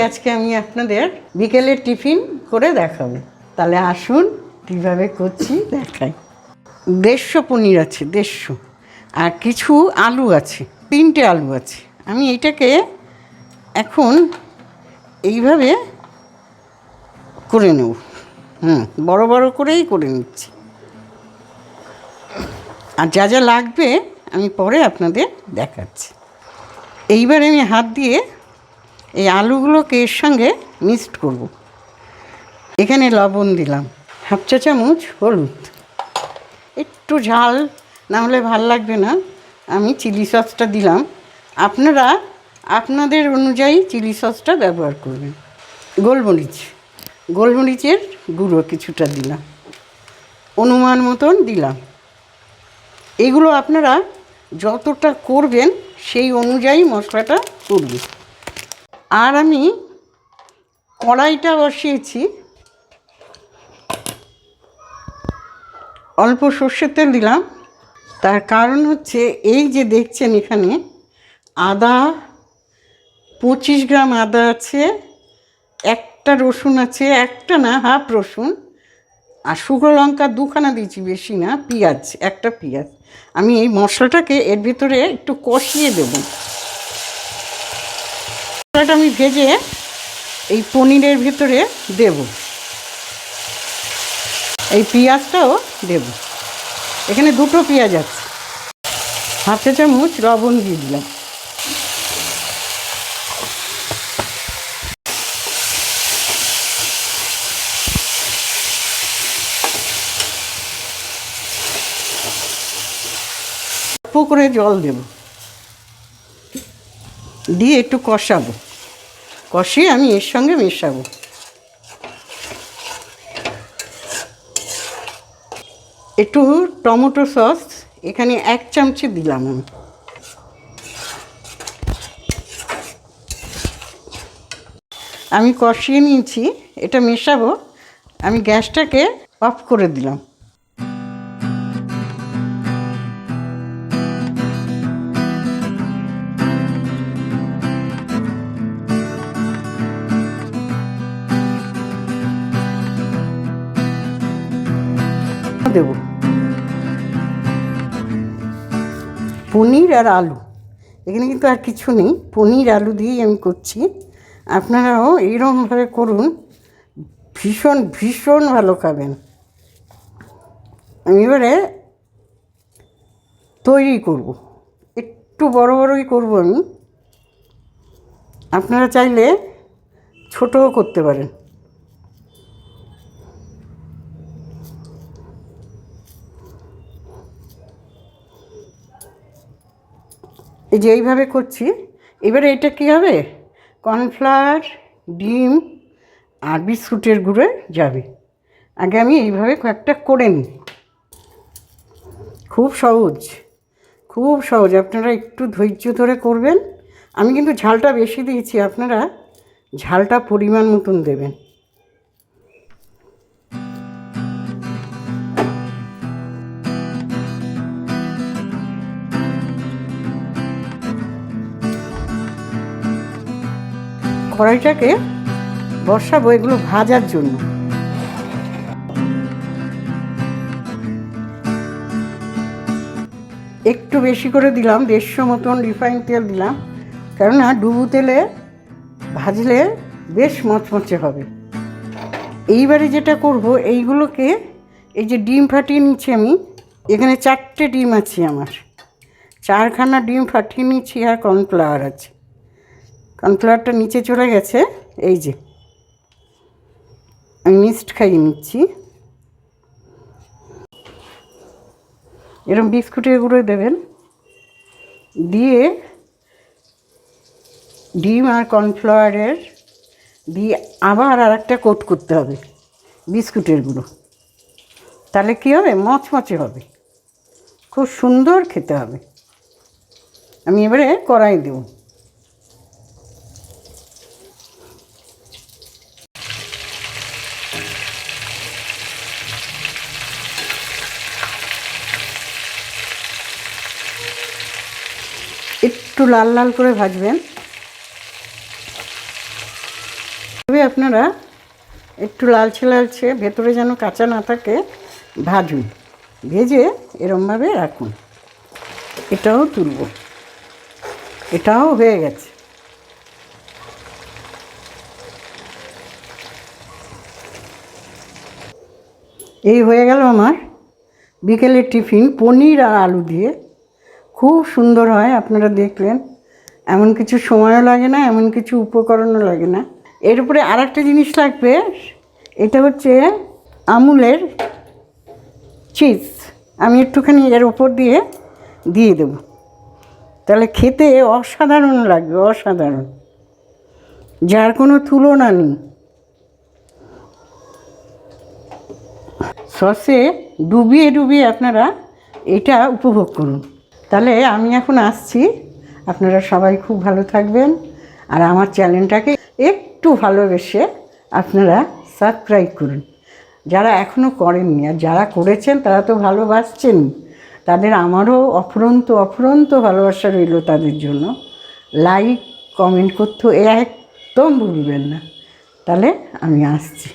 আজকে আমি আপনাদের বিকেলের টিফিন করে দেখাবো। তাহলে আসুন, কীভাবে করছি দেখাই। দেড়শো পনির আছে, দেড়শো। আর কিছু আলু আছে, তিনটে আলু আছে। আমি এটাকে এখন এইভাবে করে নেব। হুম, বড় বড় করেই করে নিচ্ছি। আর যা যা লাগবে আমি পরে আপনাদের দেখাচ্ছি। এইবার আমি হাত দিয়ে আলুগুলোকে এর সঙ্গে মিক্সড করব। এখানে লবণ দিলাম। হাফ চা চামচ হলুদ। একটু ঝাল, না হলে ভালো লাগবে না। আমি চিলি সসটা দিলাম। আপনারা আপনাদের অনুযায়ী চিলি সসটা ব্যবহার করবেন। গোলমরিচ। গোলমরিচের গুঁড়ো কিছুটা দিলাম। অনুমান মতন দিলাম। এগুলো আপনারা যতটা করবেন সেই অনুযায়ী মশলাটা করবেন। আর আমি কড়াইটা বসিয়েছি। অল্প সর্ষের তেল দিলাম। তার কারণ হচ্ছে এই যে দেখছেন এখানে আদা, পঁচিশ গ্রাম আদা আছে, একটা রসুন আছে, একটা না হাফ রসুন আর শুকনো লঙ্কা দুখানা দিয়েছি, বেশি না, পেঁয়াজ, একটা পেঁয়াজ। আমি এই মশলাটাকে এর ভিতরে একটু কষিয়ে দেব। মশলাটা আমি ভেজে এই পনিরের ভিতরে দেব। এই পেঁয়াজটাও দেব। এখানে দুটো পেঁয়াজ আছে। হাফ চা চামচ লবণ দিয়ে দিলাম। অল্প করে জল দেব। দিয়ে একটু কষাবো। কষিয়ে আমি এর সঙ্গে মেশাবো। একটু টমেটো সস, এখানে এক চামচে দিলাম আমি। আমি কষিয়ে নিয়েছি, এটা মেশাবো। আমি গ্যাসটাকে অফ করে দিলাম। পনির আর আলু। এখানে কিন্তু আর কিছু নেই। পনির, আলু দিয়েই আমি করছি। আপনারাও এইরকমভাবে করুন। ভীষণ ভীষণ ভালো খাবেন। আমি এবারে তৈরি করব। একটু বড় বড়ই করব আমি। আপনারা চাইলে ছোটও করতে পারেন। এই যে এইভাবে করছি, এবারে এটা কী হবে? কর্নফ্লাওয়ার, ডিম আর বিস্কুটের গুঁড়ো যাবে। আগে আমি এইভাবে কয়েকটা করে নিই। খুব সহজ খুব সহজ। আপনারা একটু ধৈর্য ধরে করবেন। আমি কিন্তু ঝালটা বেশি দিয়েছি, আপনারা ঝালটা পরিমাণ মতন দেবেন। কড়াইটাকে বসাবো এগুলো ভাজার জন্য। একটু বেশি করে দিলাম, দেড়শো মতন রিফাইন তেল দিলাম, কেননা ডুবু তেলে ভাজলে বেশ মচমচে হবে। এইবারে যেটা করব, এইগুলোকে এই যে ডিম ফাটিয়ে নিচ্ছি আমি, এখানে চারটে ডিম আছে আমার। চারখানা ডিম ফাটিয়ে নিচ্ছি আর কর্নফ্লাওয়ার আছে। কর্নফ্লাওয়ারটা নিচে চলে গেছে, এই যে। আমি মিক্সড খাইয়ে নিচ্ছি। এরকম বিস্কুটের গুঁড়ো দেবেন। দিয়ে ডিম আর কর্নফ্লাওয়ারের দিয়ে আবার আর একটা কোট করতে হবে, বিস্কুটের গুঁড়ো। তাহলে কী হবে? মচমচে হবে। খুব সুন্দর খেতে হবে। আমি এবারে কড়াই দেবো। একটু লাল লাল করে ভাজবেন। তবে আপনারা একটু লালচে লালচে ভেতরে যেন কাঁচা না থাকে, ভাজুন। ভেজে এরমভাবে রাখুন। এটাও তুলব। এটাও হয়ে গেছে। এই হয়ে গেল আমার বিকেলের টিফিন, পনির আর আলু দিয়ে। খুব সুন্দর হয়, আপনারা দেখলেন। এমন কিছু সময়ও লাগে না, এমন কিছু উপকরণও লাগে না। এর উপরে আর একটা জিনিস লাগবে, এটা হচ্ছে আমুলের চিজ। আমি একটুখানি এর উপর দিয়ে দিয়ে দেব। তাহলে খেতে অসাধারণ লাগবে, অসাধারণ। যার কোনো তুলনা নেই। সসে ডুবিয়ে ডুবিয়ে আপনারা এটা উপভোগ করুন। তাহলে আমি এখন আসছি। আপনারা সবাই খুব ভালো থাকবেন। আর আমার চ্যানেলটাকে একটু ভালোবেসে আপনারা সাবস্ক্রাইব করুন। যারা এখনও করেননি, আর যারা করেছেন, তারা তো ভালোবাসছেন। তাদের আমারও অফুরন্ত অফুরন্ত ভালোবাসা রইল তাদের জন্য। লাইক, কমেন্ট করতে একদম ভুলবেন না। তাহলে আমি আসছি।